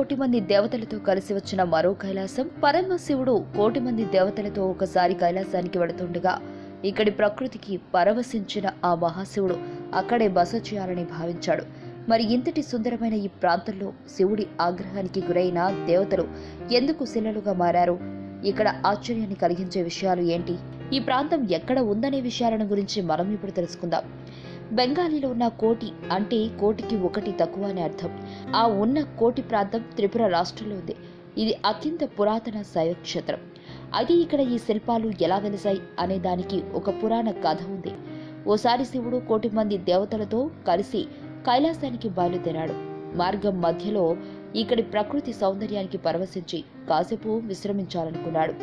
కోటి మంది దేవతలతో కలిసి వచ్చిన మరో కైలాసం పరమశివుడు కోటి మంది దేవతలతో ఒకసారి కైలాసానికి వెళుతుండగా ఇక్కడి ప్రకృతికి పరవశించిన ఆ మహాశివుడు అక్కడే బస చేయాలని భావించాడు. మరి ఇంతటి సుందరమైన ఈ ప్రాంతంలో శివుడి ఆగ్రహానికి గురైన దేవతలు ఎందుకు శిలలుగా మారారు? ఇక్కడ ఆశ్చర్యాన్ని కలిగించే విషయాలు ఏంటి? ఈ ప్రాంతం ఎక్కడ ఉందనే విషయాలను గురించి మనం ఇప్పుడు తెలుసుకుందాం. బెంగాలీలో ఉన్న కోటి అంటే కోటికి ఒకటి తక్కువ అని అర్థం. ఆ ఉన్న కోటి ప్రాంతం త్రిపుర రాష్ట్రంలో ఉంది. ఇది అత్యంత పురాతన శైవక్షేత్రం. అయితే ఇక్కడ ఈ శిల్పాలు ఎలా వెలిసాయి అనే దానికి ఒక పురాణ కథ ఉంది. ఓసారి శివుడు కోటి మంది దేవతలతో కలిసి కైలాసానికి బయలుదేరాడు. మార్గం మధ్యలో ఇక్కడి ప్రకృతి సౌందర్యానికి పరవశించి కాసేపు విశ్రమించాలనుకున్నాడు.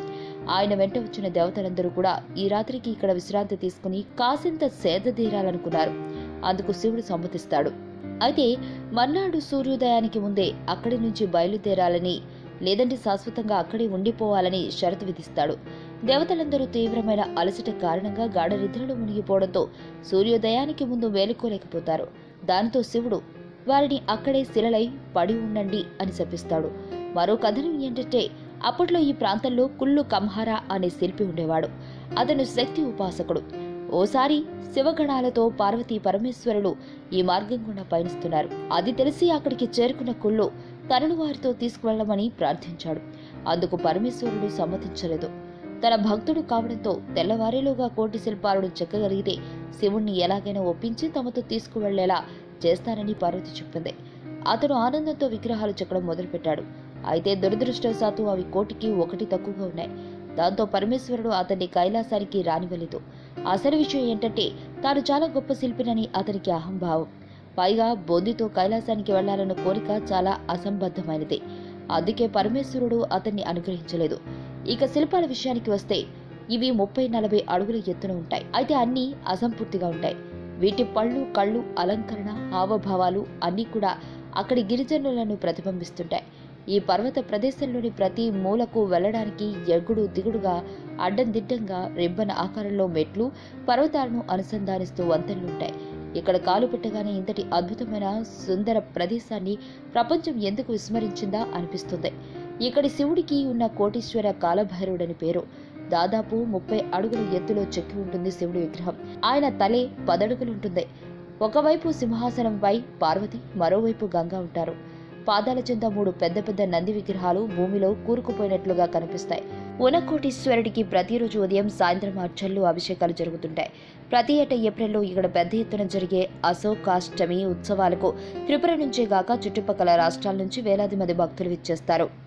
ఆయన వెంట వచ్చిన దేవతలందరూ కూడా ఈ రాత్రికి ఇక్కడ విశ్రాంతి తీసుకుని కాసింత సేద తీరాలనుకున్నారు. అందుకు శివుడు సమ్మతిస్తాడు. అయితే మర్నాడు సూర్యోదయానికి ముందే అక్కడి నుంచి బయలుదేరాలని లేదంటే శాశ్వతంగా అక్కడే ఉండిపోవాలని షరతు విధిస్తాడు. దేవతలందరూ తీవ్రమైన అలసట కారణంగా గాఢ నిద్రలు మునిగిపోవడంతో సూర్యోదయానికి ముందు మేలుకోలేకపోతారు. దానితో శివుడు వారిని అక్కడే శిలలై పడి ఉండండి అని శపిస్తాడు. మరో కథనం ఏంటంటే అప్పట్లో ఈ ప్రాంతంలో కుల్లు కంహారా అనే శిల్పి ఉండేవాడు. అతను శక్తి ఉపాసకుడు. ఓసారి శివగణాలతో పార్వతీ పరమేశ్వరులు ఈ మార్గం గుండా పయనిస్తున్నారు. అది తెలిసి అక్కడికి చేరుకున్న కుళ్ళు తనను వారితో తీసుకువెళ్ళమని ప్రార్థించాడు. అందుకు పరమేశ్వరుడు సమ్మతించలేదు. తన భక్తుడు కావడంతో తెల్లవారేలోగా కోటి శిల్పాలను చెక్కగలిగితే శివుణ్ణి ఎలాగైనా ఒప్పించి తమతో తీసుకువెళ్ళేలా చేస్తానని పార్వతి చెప్పింది. అతను ఆనందంతో విగ్రహాలు చెక్కడం మొదలుపెట్టాడు. అయితే దురదృష్టవశాత్తు అవి కోటికి ఒకటి తక్కువగా ఉన్నాయి. దాంతో పరమేశ్వరుడు అతన్ని కైలాసానికి రానివ్వలేదు. అసలు విషయం ఏంటంటే తాను చాలా గొప్ప శిల్పినని అతనికి అహంభావం. పైగా బొందితో కైలాసానికి వెళ్ళాలన్న కోరిక చాలా అసంబద్ధమైనది. అందుకే పరమేశ్వరుడు అతన్ని అనుగ్రహించలేదు. ఇక శిల్పాల విషయానికి వస్తే ఇవి ముప్పై నలభై అడుగుల ఎత్తున ఉంటాయి. అయితే అన్నీ అసంపూర్తిగా ఉంటాయి. వీటి పళ్ళు కళ్ళు అలంకరణ హావభావాలు అన్నీ కూడా అక్కడి గిరిజనులను ప్రతిబింబిస్తుంటాయి. ఈ పర్వత ప్రదేశంలోని ప్రతి మూలకు వెళ్ళడానికి ఎగుడు దిగుడుగా అడ్డం దిడ్డంగా రిబ్బన్ ఆకారంలో మెట్లు పర్వతాలను అనుసంధానిస్తూ వంతెనలుంటాయి. ఇక్కడ కాలు పెట్టగానే ఇంతటి అద్భుతమైన సుందర ప్రదేశాన్ని ప్రపంచం ఎందుకు విస్మరించిందా అనిపిస్తుంది. ఇక్కడి శివుడికి ఉన్న కోటీశ్వర కాలభైరవుడని పేరు. దాదాపు ముప్పై అడుగుల ఎత్తులో చెక్కి ఉంటుంది శివుడి విగ్రహం. ఆయన తలే పదడుగులుంటుంది. ఒకవైపు సింహాసనంపై పార్వతి మరోవైపు గంగా ఉంటారు. పాదాల చెంద మూడు పెద్ద పెద్ద నంది విగ్రహాలు భూమిలో కూరుకుపోయినట్లుగా కనిపిస్తాయి. ఉనకోటీశ్వరుడికి ప్రతిరోజు ఉదయం సాయంత్రం అర్చనలు అభిషేకాలు జరుగుతుంటాయి. ప్రతి ఏటా ఏప్రిల్లో ఇక్కడ పెద్ద ఎత్తున జరిగే అశోకాష్టమి ఉత్సవాలకు త్రిపుర నుంచే గాక చుట్టుపక్కల రాష్ట్రాల నుంచి వేలాది మంది భక్తులు విచ్చేస్తారు.